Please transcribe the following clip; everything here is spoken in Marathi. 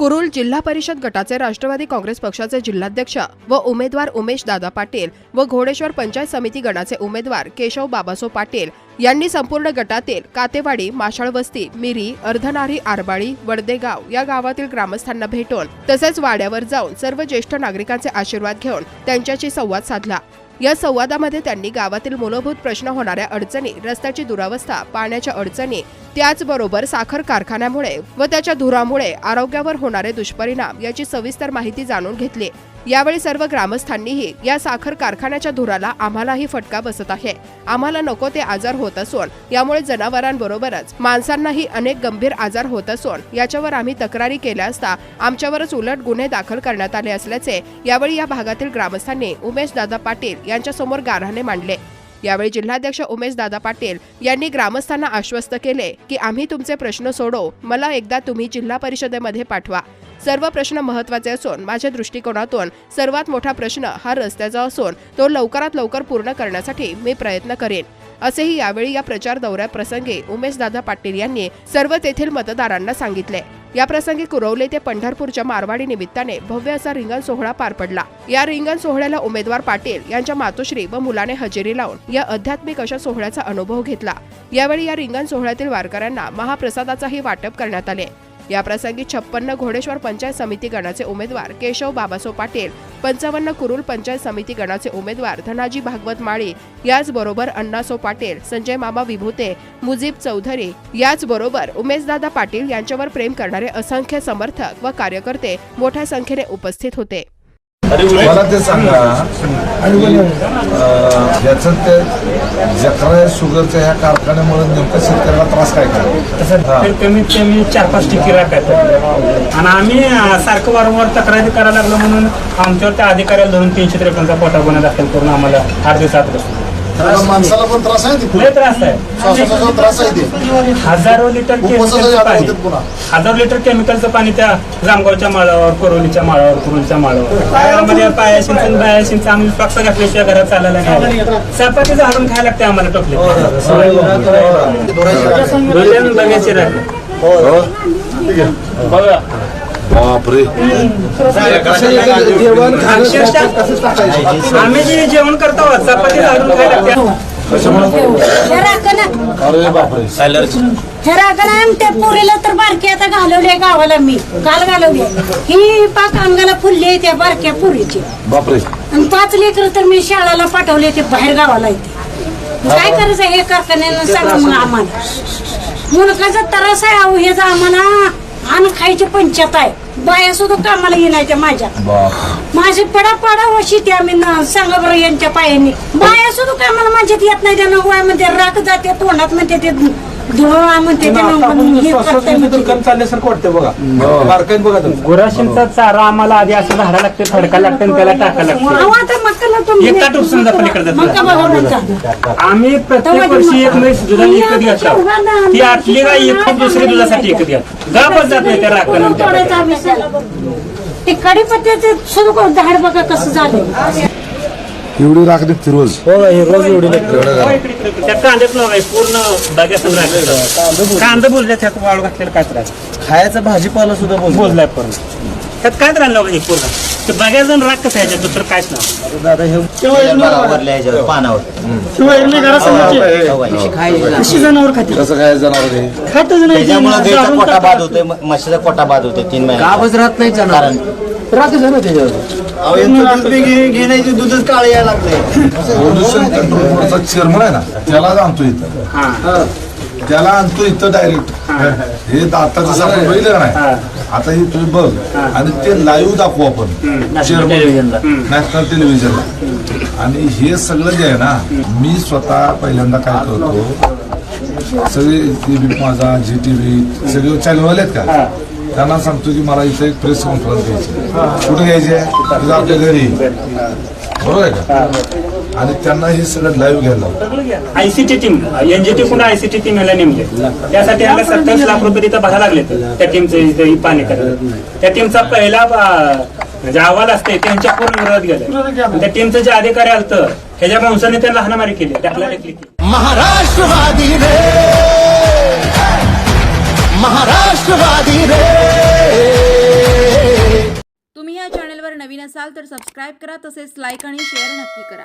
कुरुल जिल्हा परिषद गटाचे राष्ट्रवादी काँग्रेस पक्षाचे जिल्हाध्यक्ष व उमेदवार उमेश दादा पाटील व घोडेश्वर पंचायत समिती गणाचे उमेदवार केशव बाबासो पाटील यांनी संपूर्ण गटातील कातेवाडी माशाळवस्ती मिरी अर्धनारी आरबाळी वडदेगाव या गावातील ग्रामस्थांना भेटून तसेच वाड्यावर जाऊन सर्व ज्येष्ठ नागरिकांचे आशीर्वाद घेऊन त्यांच्याशी संवाद साधला. या संवादामध्ये त्यांनी गावातील मूलभूत प्रश्न होणाऱ्या अडचणी रस्त्याची दुरावस्था पाण्याच्या अडचणी त्याचबरोबर साखर कारखान्यामुळे व त्याच्या धुरामुळे आरोग्यावर होणारे दुष्परिणाम याची सविस्तर माहिती जाणून घेतली. यावेळी सर्व ग्रामस्थांनीही या साखर कारखान्याच्या धुराला आम्हालाही फटका बसत आहे. आम्हाला नको ते आजार होत असून यामुळे जनावरांबरोबरच माणसांनाही अनेक गंभीर आजार होत असून याच्यावर आम्ही तक्रारी केल्या असता आमच्यावरच उलट गुन्हे दाखल करण्यात आले असल्याचे यावेळी या भागातील ग्रामस्थांनी उमेश दादा पाटील यांच्यासमोर गाऱ्हाणे मांडले. यावेळी जिल्हाध्यक्ष उमेश दादा पाटील यांनी ग्रामस्थांना आश्वस्त केले की आम्ही तुमचे प्रश्न सोडवू. मला एकदा तुम्ही जिल्हा परिषदेमध्ये पाठवा. सर्व प्रश्न महत्त्वाचे असून माझ्या दृष्टिकोनातून सर्वात मोठा प्रश्न हा रस्त्याचा असून तो लवकरात लवकर पूर्ण करण्यासाठी मी प्रयत्न करेन. असेही यावेळी या प्रचार दौऱ्याप्रसंगी उमेश दादा पाटील यांनी सर्व तेथील मतदारांना सांगितले. या प्रसंगी कुरवले ते पंढरपूरच्या मारवाडी निमित्ताने भव्य असा रिंगण सोहळा पार पडला. या रिंगण सोहळ्याला उमेदवार पाटील यांच्या मातोश्री व मुलाने हजेरी लावून या आध्यात्मिक अशा सोहळ्याचा अनुभव घेतला. यावेळी या रिंगण सोहळ्यातील वारकऱ्यांना महाप्रसादाचाही वाटप करण्यात आले. याप्रसंगी छप्पन्न घोडेश्वर पंचायत समिती गणाचे उमेदवार केशव बाबासो पाटील पंचावन्न कुरुल पंचायत समिती गणाचे उमेदवार धनाजी भागवत माळी याचबरोबर अण्णासो पाटील संजय मामा विभूते मुजीब चौधरी याचबरोबर उमेशदादा पाटील यांच्यावर प्रेम करणारे असंख्य समर्थक व कार्यकर्ते मोठ्या संख्येने उपस्थित होते. मला ते सांगा याचं ते जकरा शुगरच्या ह्या कारखान्यामुळे नेमकं शेतकऱ्याला त्रास काय काय. तर कमीत कमी चार पाच टिकी राखायचं आणि आम्ही सारखं वारंवार तक्रारी करायला लागलो म्हणून आमच्यावर त्या अधिकाऱ्याला धरून तीनशे त्रेपन्नचा पोटा गुन्हा दाखल करून आम्हाला आठ दिवसात बसवलं. त्याला माणसाला पण त्रास आहे ते लय त्रास आहे. श्वासाचा त्रास आहे ते. हजारो लिटर केमिकलचं पाणी. पुन्हा. हजारो लिटर केमिकलचं पाणी त्या जामगावच्या माळावर कोरोलीच्या माळावर कुरुलच्या माळावर. पायामध्ये पायाशींचं बायाशींचं आम्ही पक्ष घातल्याशिवाय घरात चालायला नाही चपाती झाडून खायला लागते आम्हाला टोपले. डोळ्यानं बघायचे राहिले बघा. बापरे. अक्षरशः आम्ही जे जेवण करतो चपाती झाडून खायला लागते. अरे बापरे. आणि त्या पोरीला तर बारकी आता घालवले गावाला मी. काल घालवली ही पाक अंगाला फुलली त्या बारक्या पोरीची. बापरे. आणि पाच लेकर तर मी शाळेला पाठवले ते बाहेर गावाला येते काय करायचं हे कारखान्यानं सांगा मग आम्हाला. मुलगाचा त्रास आहे अहो हे आम्हाला. अन्न खायची पंचायत आहे. बाया सुद्धा कामाला येणार त्या माझ्या. माझे पडा पडा वशी ते आम्ही न- सांगा बरं यांच्या पायाने. बाया सुद्धा काय मला माझ्यात येत नाही त्यांना वय म्हणते राख जाते तोंडात म्हणते ते म्हणते. चालल्यासारखं वाटतं बघा. बारकाईत बघा तुम्ही. गुराशींचा चारा आम्हाला आधी असं झाडा लागते फडका लागते आणि त्याला टाका लागते. अहो, आता मक्काला तुम्ही- एका टोपसून जा जातो. बघा म्हणता. आम्ही प्रत्येक वर्षी एक म्हैस दुधाला विकत घेतो ती आटली गाय एक खूप दुसरी दुधासाठी विकत घ्या गापच जात नाही त्या आहे. ते कडीपत्त्याचे सुरू झाड बघा कसं झालं. एवढी राख निघते रोज त्या कांद्यात नव्हे पूर्ण बागेसून राहिलं कांदा बोलल्या त्यात वाळू घातलेलं काय त्रास खायचा भाजीपाला सुद्धा बोल बोललाय पूर्ण. त्यात काय राहिलं बघा हे पूर्ण. ते बागेत जाऊन राख कसं ह्याच्यात दुसरं काहीच नाही. दादा हे पानावर. जनावर खाते? कसं काय जाणार हे नाही त्याच्यामुळे गाईचा कोटा बाद होतोय म- म्हशीचा कोटा बाद होतोय तीन महिने गावच राहत नाही कारण राहतच आहे ना त्याच्यावर. घेण्याची दूधच काळ यायला लागले पोल्युशन कंट्रोल बोर्डचा चेअरमन आहे ना त्याला आणतो इथं. त्याला आणतो इथं डायरेक्ट हे. आता जसं आपण बघितलं नाही? आता हे तुम्ही बघ. आणि ते लाईव्ह दाखवू आपण. चेअरमन नॅशनल टेलिव्हिजनला आणि हे सगळं जे आहे ना मी स्वतः पहिल्यांदा काय करतो सगळे टीव्ही माझा जी टीव्ही सगळे चॅनलवाले आहेत का? त्यांना सांगतो की मला इथं एक प्रेस कॉन्फरन्स घ्यायची कुठे घ्यायची आहे? आपल्या घरी. बरोबर आहे का? आणि त्यांना हे सगळं लाईव्ह घ्यायला. आयसीटी टीम एनजीटी पुन्हा आयसीटी टीम याला नेमले. त्यासाठी आम्हाला सत्तावीस लाख रुपये तिथं भरायला लागले त्या टीमचं इथं ही पाणी करायला त्या टीमचा पहिला म्हणजे अहवाल असते त्यांच्या पूर्ण विरोध गेला त्या टीमचं जे अधिकारी आलत ह्याच्या वंशाने त्यांना हाणामारी केली. त्याला केली. महाराष्ट्रवादी रे. महाराष्ट्रवादी रे. चॅनलवर नवीन असाल तर सबस्क्राईब करा तसेच लाईक आणि शेअर नक्की करा.